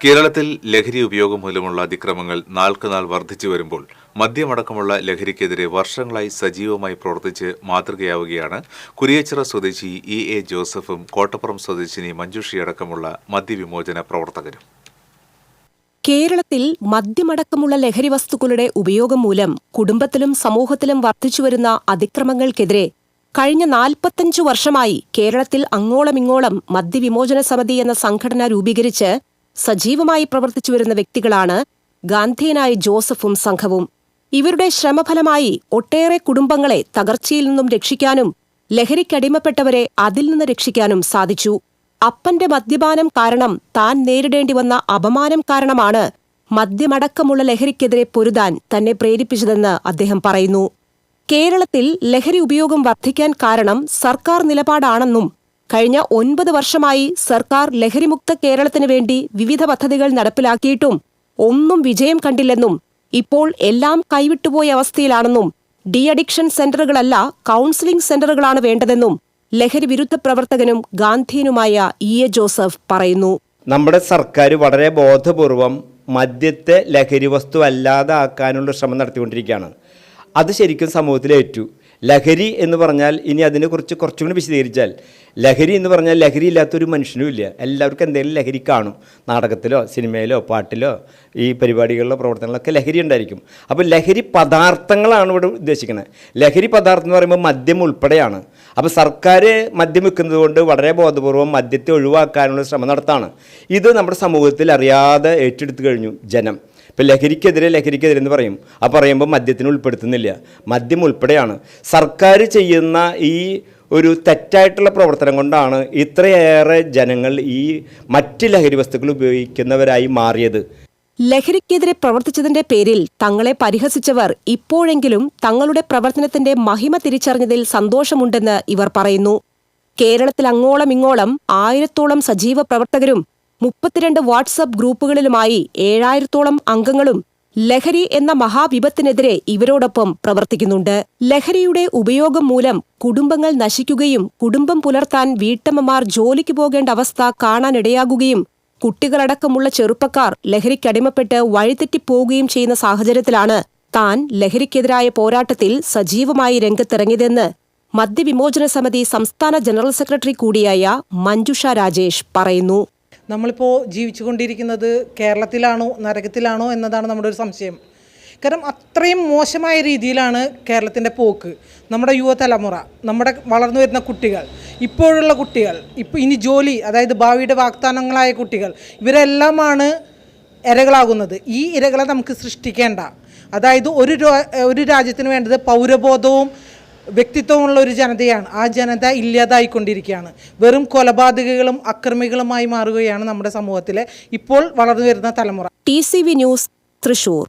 കേരളത്തിൽ ലഹരി ഉപയോഗം മൂലമുള്ള അതിക്രമങ്ങൾ നാൾക്കുനാൾ വർദ്ധിച്ചു വരുമ്പോൾ മദ്യമടക്കമുള്ള ലഹരിക്കെതിരെ വർഷങ്ങളായി സജീവമായി പ്രവർത്തിച്ച് മാതൃകയാവുകയാണ് കുരിയച്ചിറ സ്വദേശി ഇ എ ജോസഫും കോട്ടപ്പുറം സ്വദേശിനി മഞ്ജുഷിയടക്കമുള്ള മദ്യവിമോചന പ്രവർത്തകരും. കേരളത്തിൽ മദ്യമടക്കമുള്ള ലഹരി വസ്തുക്കളുടെ ഉപയോഗം മൂലം കുടുംബത്തിലും സമൂഹത്തിലും വർദ്ധിച്ചുവരുന്ന അതിക്രമങ്ങൾക്കെതിരെ കഴിഞ്ഞ നാൽപ്പത്തഞ്ചു വർഷമായി കേരളത്തിൽ അങ്ങോളമിങ്ങോളം മദ്യവിമോചന സമിതി എന്ന സംഘടന രൂപീകരിച്ച് സജീവമായി പ്രവർത്തിച്ചു വരുന്ന വ്യക്തികളാണ് ഗാന്ധിയനായ ജോസഫും സംഘവും. ഇവരുടെ ശ്രമഫലമായി ഒട്ടേറെ കുടുംബങ്ങളെ തകർച്ചയിൽ നിന്നും രക്ഷിക്കാനും ലഹരിക്കടിമപ്പെട്ടവരെ അതിൽ നിന്ന് രക്ഷിക്കാനും സാധിച്ചു. അപ്പന്റെ മദ്യപാനം കാരണം താൻ നേരിടേണ്ടി വന്ന അപമാനം കാരണമാണ് മദ്യമടക്കമുള്ള ലഹരിക്കെതിരെ പൊരുതാൻ തന്നെ പ്രേരിപ്പിച്ചതെന്ന് അദ്ദേഹം പറയുന്നു. കേരളത്തിൽ ലഹരി ഉപയോഗം വർദ്ധിക്കാൻ കാരണം സർക്കാർ നിലപാടാണെന്നും കഴിഞ്ഞ ഒൻപത് വർഷമായി സർക്കാർ ലഹരിമുക്ത കേരളത്തിനു വേണ്ടി വിവിധ പദ്ധതികൾ നടപ്പിലാക്കിയിട്ടും ഒന്നും വിജയം കണ്ടില്ലെന്നും ഇപ്പോൾ എല്ലാം കൈവിട്ടുപോയ അവസ്ഥയിലാണെന്നും ഡി അഡിക്ഷൻ സെന്ററുകളല്ല കൗൺസിലിംഗ് സെന്ററുകളാണ് വേണ്ടതെന്നും ലഹരി വിരുദ്ധ പ്രവർത്തകനും ഗാന്ധിയനുമായ ഇ. എ. ജോസഫ് പറയുന്നു. നമ്മുടെ സർക്കാർ വളരെ ബോധപൂർവം മദ്യത്തെ ലഹരി വസ്തു അല്ലാതാക്കാനുള്ള ശ്രമം നടത്തിക്കൊണ്ടിരിക്കുകയാണ്. അത് ശരിക്കും സമൂഹത്തിൽ ഏറ്റു ലഹരി എന്ന് പറഞ്ഞാൽ ഇനി അതിനെക്കുറിച്ച് കുറച്ചും കൂടി വിശദീകരിച്ചാൽ ലഹരി എന്ന് പറഞ്ഞാൽ ലഹരി ഇല്ലാത്തൊരു മനുഷ്യനും ഇല്ല. എല്ലാവർക്കും എന്തെങ്കിലും ലഹരി കാണും. നാടകത്തിലോ സിനിമയിലോ പാട്ടിലോ ഈ പരിപാടികളിലോ പ്രവർത്തനങ്ങളൊക്കെ ലഹരി ഉണ്ടായിരിക്കും. അപ്പോൾ ലഹരി പദാർത്ഥങ്ങളാണ് ഇവിടെ ഉദ്ദേശിക്കുന്നത്. ലഹരി പദാർത്ഥം എന്ന് പറയുമ്പോൾ മദ്യം ഉൾപ്പെടെയാണ്. അപ്പോൾ സർക്കാർ മദ്യം വെക്കുന്നത് കൊണ്ട് വളരെ ബോധപൂർവം മദ്യത്തെ ഒഴിവാക്കാനുള്ള ശ്രമം നടത്താണ്. ഇത് നമ്മുടെ സമൂഹത്തിൽ അറിയാതെ ഏറ്റെടുത്തു കഴിഞ്ഞു ജനം. ഇപ്പം ലഹരിക്കെതിരെ ലഹരിക്കെതിരെ എന്ന് പറയും. ആ പറയുമ്പോൾ മദ്യത്തിന് ഉൾപ്പെടുത്തുന്നില്ല. മദ്യം ഉൾപ്പെടെയാണ്. സർക്കാർ ചെയ്യുന്ന ഈ ഒരു തെറ്റായിട്ടുള്ള പ്രവർത്തനം കൊണ്ടാണ് ഇത്രയേറെ ജനങ്ങൾ ഈ മറ്റ് ലഹരി വസ്തുക്കൾ ഉപയോഗിക്കുന്നവരായി മാറിയത്. ലഹരിക്കെതിരെ പ്രവർത്തിച്ചതിന്റെ പേരിൽ തങ്ങളെ പരിഹസിച്ചവർ ഇപ്പോഴെങ്കിലും തങ്ങളുടെ പ്രവർത്തനത്തിന്റെ മഹിമ തിരിച്ചറിഞ്ഞതിൽ സന്തോഷമുണ്ടെന്ന് ഇവർ പറയുന്നു. കേരളത്തിൽ അങ്ങോളം ഇങ്ങോളം ആയിരത്തോളം സജീവ പ്രവർത്തകരും മുപ്പത്തിരണ്ട് വാട്സപ്പ് ഗ്രൂപ്പുകളിലുമായി ഏഴായിരത്തോളം അംഗങ്ങളും ലഹരി എന്ന മഹാവിപത്തിനെതിരെ ഇവരോടൊപ്പം പ്രവർത്തിക്കുന്നുണ്ട്. ലഹരിയുടെ ഉപയോഗം മൂലം കുടുംബങ്ങൾ നശിക്കുകയും കുടുംബം പുലർത്താൻ വീട്ടമ്മമാർ ജോലിക്ക് പോകേണ്ട അവസ്ഥ കാണാനിടയാകുകയും കുട്ടികളടക്കമുള്ള ചെറുപ്പക്കാർ ലഹരിക്കടിമപ്പെട്ട് വഴിതെറ്റിപ്പോവുകയും ചെയ്യുന്ന സാഹചര്യത്തിലാണ് താൻ ലഹരിക്കെതിരായ പോരാട്ടത്തിൽ സജീവമായി രംഗത്തിറങ്ങിയതെന്ന് മദ്യവിമോചന സമിതി സംസ്ഥാന ജനറൽ സെക്രട്ടറി കൂടിയായ മഞ്ജുഷ രാജേഷ് പറയുന്നു. നമ്മളിപ്പോൾ ജീവിച്ചുകൊണ്ടിരിക്കുന്നത് കേരളത്തിലാണോ നരകത്തിലാണോ എന്നതാണ് നമ്മുടെ ഒരു സംശയം. കാരണം അത്രയും മോശമായ രീതിയിലാണ് കേരളത്തിന്റെ പോക്ക്. നമ്മുടെ യുവതലമുറ നമ്മുടെ വളർന്നു വരുന്ന കുട്ടികൾ ഇപ്പോഴുള്ള കുട്ടികൾ ഇപ്പോൾ ഇനി ജോലി അതായത് ഭാവിയുടെ വാഗ്ദാനങ്ങളായ കുട്ടികൾ ഇവരെല്ലാമാണ് ഇരകളാകുന്നത്. ഈ ഇരകളെ നമുക്ക് സൃഷ്ടിക്കേണ്ട. അതായത് ഒരു ഒരു രാജ്യത്തിന് വേണ്ടത് പൗരബോധവും വ്യക്തിത്വമുള്ള ഒരു ജനതയാണ്. ആ ജനത ഇല്ലാതായിക്കൊണ്ടിരിക്കുകയാണ്. വെറും കൊലപാതകങ്ങളും അക്രമികളുമായി മാറുകയാണ് നമ്മുടെ സമൂഹത്തിലെ ഇപ്പോൾ വളർന്നു വരുന്ന തലമുറ. T News Thrissur.